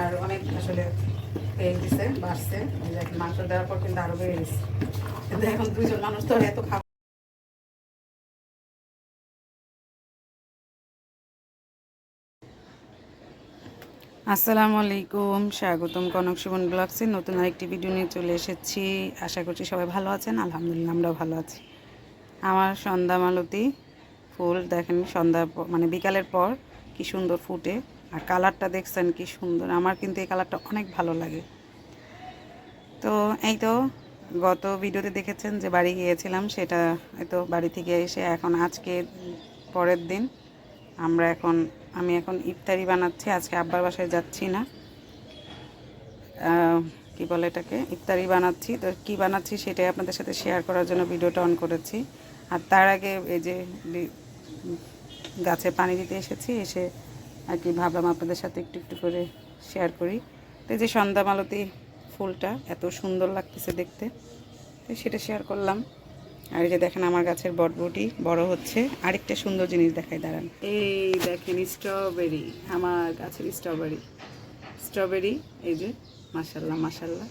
আর অনেক আসলে বাড়ছে। মাংস দেওয়ার পর কিন্তু আরও বেড়ে গেছে। কিন্তু এখন দুইজন মানুষ তো এত খাওয়া আসসালামু আলাইকুম, স্বাগতম কনক সুমন ব্লগসে। নতুন আরেকটি ভিডিও নিয়ে চলে এসেছি। আশা করছি সবাই ভালো আছেন। আলহামদুলিল্লাহ, আমরাও ভালো আছি। আমার সন্ধ্যা মালতি ফুল, দেখেন সন্ধ্যার প- মানে বিকালের পর কি সুন্দর ফুটে। আর কালারটা দেখছেন কি সুন্দর, আমার কিন্তু এই কালারটা অনেক ভালো লাগে। তো এই তো গত ভিডিওতে দেখেছেন যে বাড়ি গিয়েছিলাম, সেটা হয়তো বাড়ি থেকে এসে এখন আজকে, পরের দিন আমরা এখন, আমি এখন ইফতারি বানাচ্ছি, আজকে আব্বার বাসায় যাচ্ছি না। কি বলে এটাকে? ইফতারি বানাচ্ছি। তো কি বানাচ্ছি সেটাই আপনাদের সাথে শেয়ার করার জন্য ভিডিওটা অন করেছি। আর তার আগে এই যে গাছে পানি দিতে এসেছি, এসে আর কি ভাবলাম আপনাদের সাথে একটু একটু করে শেয়ার করি। তো যে সন্ধ্যা মালতী ফুলটা, এত সুন্দর লাগতেছে দেখতে। তো সেটা শেয়ার করলাম। আর এই যে দেখেন আমার গাছের বটবটি, বড় হচ্ছে। আরেকটা সুন্দর জিনিস দেখাই, দাঁড়ান। এই দেখেন স্ট্রবেরি আমার গাছের স্ট্রবেরি স্ট্রবেরি এই যে মাসাল্লাহ মাসাল্লাহ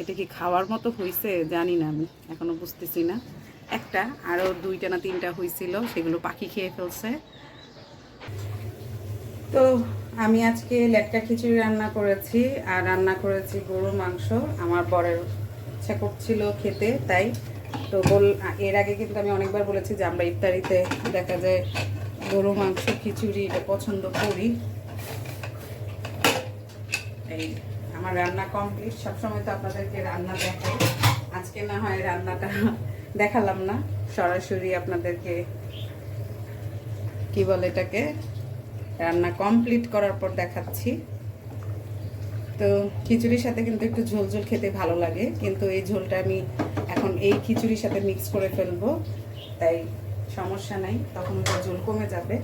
এটা কি খাওয়ার মতো হয়েছে জানি না আমি, এখনও বুঝতেছি না। একটা আরও দুইটা না তিনটা হয়েছিল সেগুলো পাখি খেয়ে ফেলছে। তো আমি আজকে লেটকা খিচুড়ি রান্না করেছি, আর রান্না করেছি গরুর মাংস। আমার বরের ইচ্ছা করছিল খেতে, তাই। তো বল, এর আগে কিন্তু আমি অনেকবার বলেছি যে আমরা ইফতারিতে দেখা যায় গরু মাংস খিচুড়ি এটা পছন্দ করি। এই আমার রান্না কমপ্লিট। সবসময় তো আপনাদেরকে রান্না দেখাই। আজকে না হয় রান্নাটা দেখালাম না, সরাসরি আপনাদেরকে কি বলে এটাকে, রান্না কমপ্লিট করার পর দেখাচ্ছি। তো খিচুড়ির সাথে কিন্তু একটু ঝোল ঝোল খেতে ভালো লাগে, কিন্তু এই ঝোলটা আমি এখন এই খিচুড়ির সাথে মিক্স করে ফেলব, তাই সমস্যা নাই, তখন ওটা ঝোল কমে যাবে।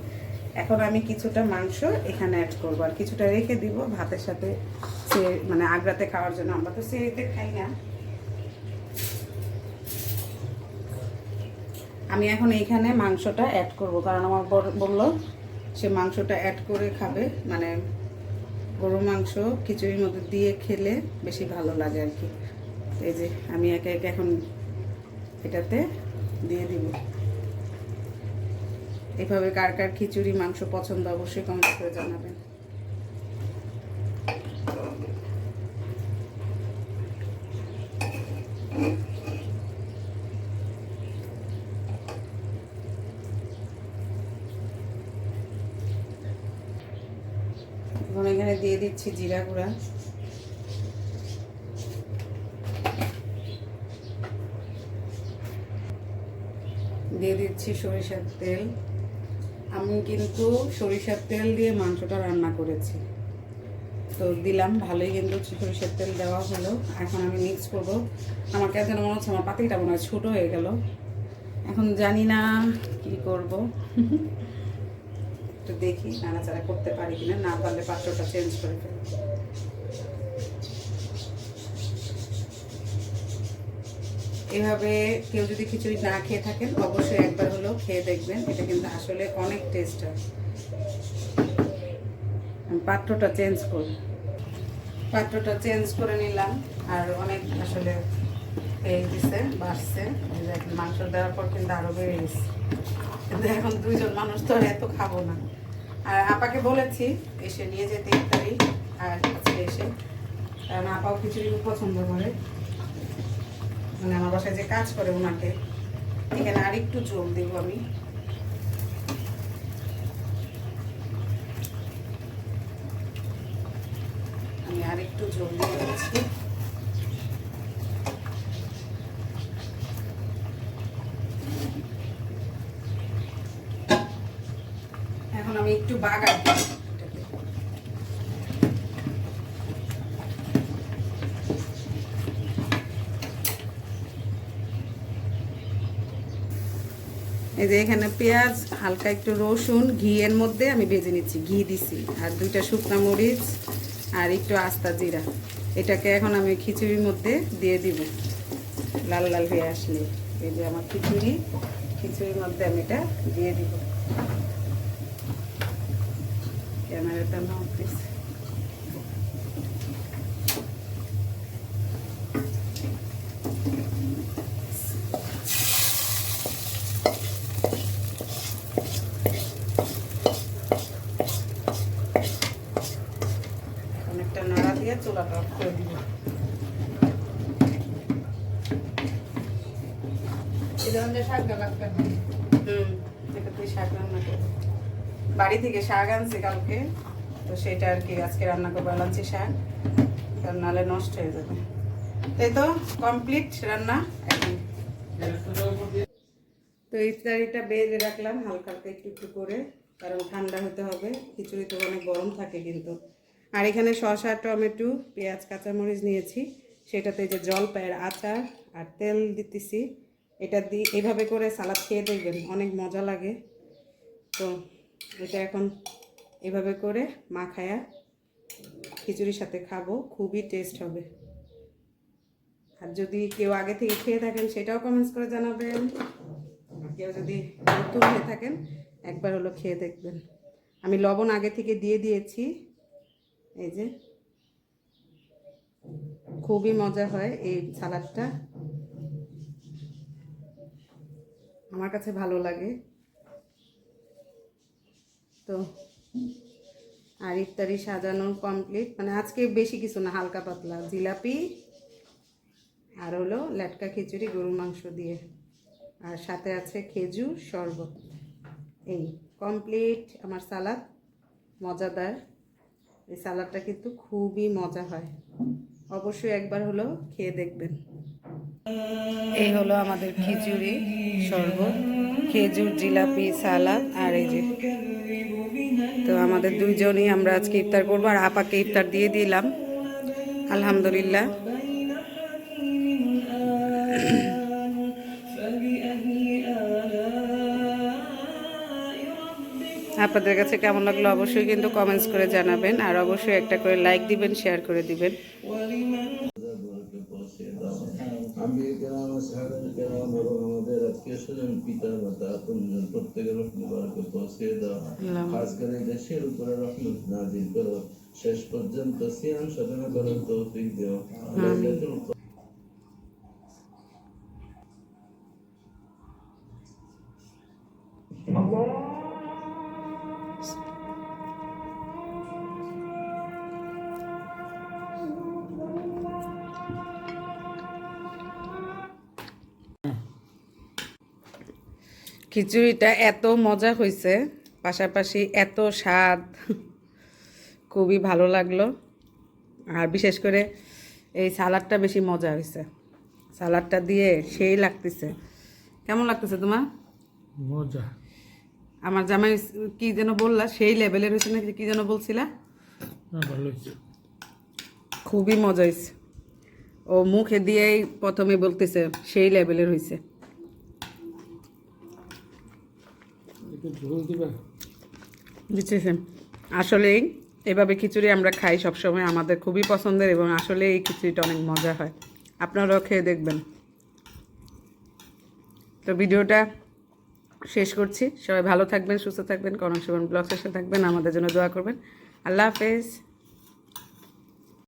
এখন আমি কিছুটা মাংস এখানে অ্যাড করব, আর কিছুটা রেখে দিব ভাতের সাথে সে মানে আগ্রাতে খাওয়ার জন্য। আমরা তো সেরিতে খাই না। আমি এখন এইখানে মাংসটা অ্যাড করব। কারণ আমার বলল সে মাংসটা অ্যাড করে খাবে। মানে গরু মাংস খিচুড়ির মধ্যে দিয়ে খেলে বেশি ভালো লাগে আর কি। এই যে আমি একে একে এখন এটাতে দিয়ে দিব। এভাবে কার কার খিচুড়ি মাংস পছন্দ অবশ্যই কমেন্ট করে জানাবেন। এখন এখানে দিয়ে দিচ্ছি জিরা গুঁড়া। দিয়ে দিচ্ছি সরিষার তেল। আমি কিন্তু সরিষার তেল দিয়ে মাংসটা রান্না করেছি। তো দিলাম, ভালোই কিন্তু সরিষার তেল দেওয়া হলো। এখন আমি মিক্স করব। আমার কাছে মনে হচ্ছে আমার পাতিটা মনে হয় ছোটো হয়ে গেল। এখন জানি না কি করব। একটু দেখি নাড়াচাড়া করতে পারি কিনা, না পারলে পাত্রটা চেঞ্জ করে ফেলব এভাবে কেউ যদি খিচুড়ি না খেয়ে থাকেন, অবশ্যই একবার হলেও খেয়ে দেখবেন, এটা কিন্তু আসলে অনেক টেস্ট হয়। পাত্রটা চেঞ্জ করব পাত্রটা চেঞ্জ করে নিলাম, আর অনেক আসলে পেয়ে দিছে, বাড়ছে। এই মাংস দেওয়ার পর কিন্তু আরও বেড়ে গেছে। কিন্তু এখন দুইজন মানুষ তো আর এত খাব না। আর আপাকে বলেছি এসে নিয়ে যেতে ইত্যাদি আর আজকে এসে। কারণ আপাও খিচুড়ি খুব পছন্দ করে। মানে আমার বাসায় যে কাজ করে ওনাকে, এখানে আরেকটু জল দেব আমি। আমি আরেকটু জল দিয়ে দিচ্ছি এখন আমি একটু এটাকে। এই যে এখানে পেঁয়াজ, হালকা একটু রসুন, ঘিয়ের মধ্যে আমি ভেজে নিচ্ছি, ঘি দিছি। আর দুইটা শুকনা মরিচ আর একটু আস্তা জিরা। এটাকে এখন আমি খিচুড়ির মধ্যে দিয়ে দিব। লাল লাল হয়ে আসলে। এই যে আমার খিচুড়ি, খিচুড়ির মধ্যে আমি এটা দিয়ে দিব। ক্যামেরাটা নড়তেছে অনেকটা নাড়া দিয়ে চুলাটা অফ করে দিব এই ধরনের শাক রাখতে হুম এটা তুই শাক রান্না করব বাড়ি থেকে শাক আনছি কালকে, তো সেটা আর কি আজকে রান্না করব লাঞ্চি শাক কারণ নাহলে নষ্ট হয়ে যাবে। তাই তো কমপ্লিট রান্না তো ইফতারিটা বেজে রাখলাম হালকা একটু একটু করে, কারণ ঠান্ডা হতে হবে, খিচুড়ি তো অনেক গরম থাকে কিন্তু। আর এখানে শসা, টমেটো, পেঁয়াজ, কাঁচামরিচ নিয়েছি, সেটাতে যে জলপাইয়ের আচার আর তেল দিতেছি। এটা দিয়ে এইভাবে করে সালাদ খেয়ে দেখবেন, অনেক মজা লাগে। তো এটা এখন এভাবে করে মাখায়া খিচুড়ির সাথে খাব, খুবই টেস্ট হবে। আর যদি কেউ আগে থেকে খেয়ে থাকেন, সেটাও কমেন্টস করে জানাবেন। কেউ যদি নতুন হয়ে থাকেন, একবার হলো খেয়ে দেখবেন। আমি লবণ আগে থেকে দিয়ে দিয়েছি, এই যে। খুবই মজা হয় এই সালাদটা। আমার কাছে ভালো লাগে। তো আর ইফতারি সাজানো কমপ্লিট মানে আজকে বেশি কিছু না, হালকা পাতলা। জিলাপি আর হলো লেটকা খিচুড়ি, গরুর মাংস দিয়ে। আর সাথে আছে খেজুর শরবত। এই কমপ্লিট আমার সালাদ। মজাদার। এই সালাদটা কিন্তু খুবই মজা হয়। অবশ্যই একবার হলো খেয়ে দেখবেন। এই হলো আমাদের খিচুড়ি, শরবত, খেজুর, জিলাপি, সালাদ আর এই যে তো আমাদের দুইজনই আমরা আজকে ইফতার করব, আর আপাকে ইফতার দিয়ে দিলাম। আলহামদুলিল্লাহ। আপনাদের কাছে কেমন লাগল অবশ্যই কিন্তু কমেন্টস করে জানাবেন, আর অবশ্যই একটা করে লাইক দিবেন, শেয়ার করে দিবেন। আমি কেরাম সাহাবের কেরাম এবং আমাদের আত্মীয় স্বজন পিতা মাতা আপনজন প্রত্যেকের রহমতকে পৌঁছে দাও। খাস করে দেশের উপরে রহমত নাজিল করো। শেষ পর্যন্ত সিয়াম সাধনা করার তৌফিক দিও। খিচুড়িটা এত মজা হয়েছে পাশাপাশি এত স্বাদ। খুবই ভালো লাগল। আর বিশেষ করে এই সালাডটা বেশি মজা হয়েছে। সালাডটা দিয়ে সেই লাগতেছে। কেমন লাগতেছে তোমার? মজা। আমার জামাই কি যেন বললা সেই লেভেলের হয়েছে নাকি কি যেন বলছিলা? না খুবই মজা হয়েছে। ও মুখে দিয়েই প্রথমে বলতেছে সেই লেভেলের হয়েছে। বুঝতেছেন আসলেই এভাবে খিচুড়ি আমরা খাই সবসময়। আমাদের খুবই পছন্দের এবং আসলে এই খিচুড়িটা অনেক মজা হয়। আপনারাও খেয়ে দেখবেন। তো ভিডিওটা শেষ করছি। সবাই ভালো থাকবেন, সুস্থ থাকবেন, কনক সুবন ব্লগসের সাথে থাকবেন। আমাদের জন্য দোয়া করবেন। আল্লাহ হাফেজ।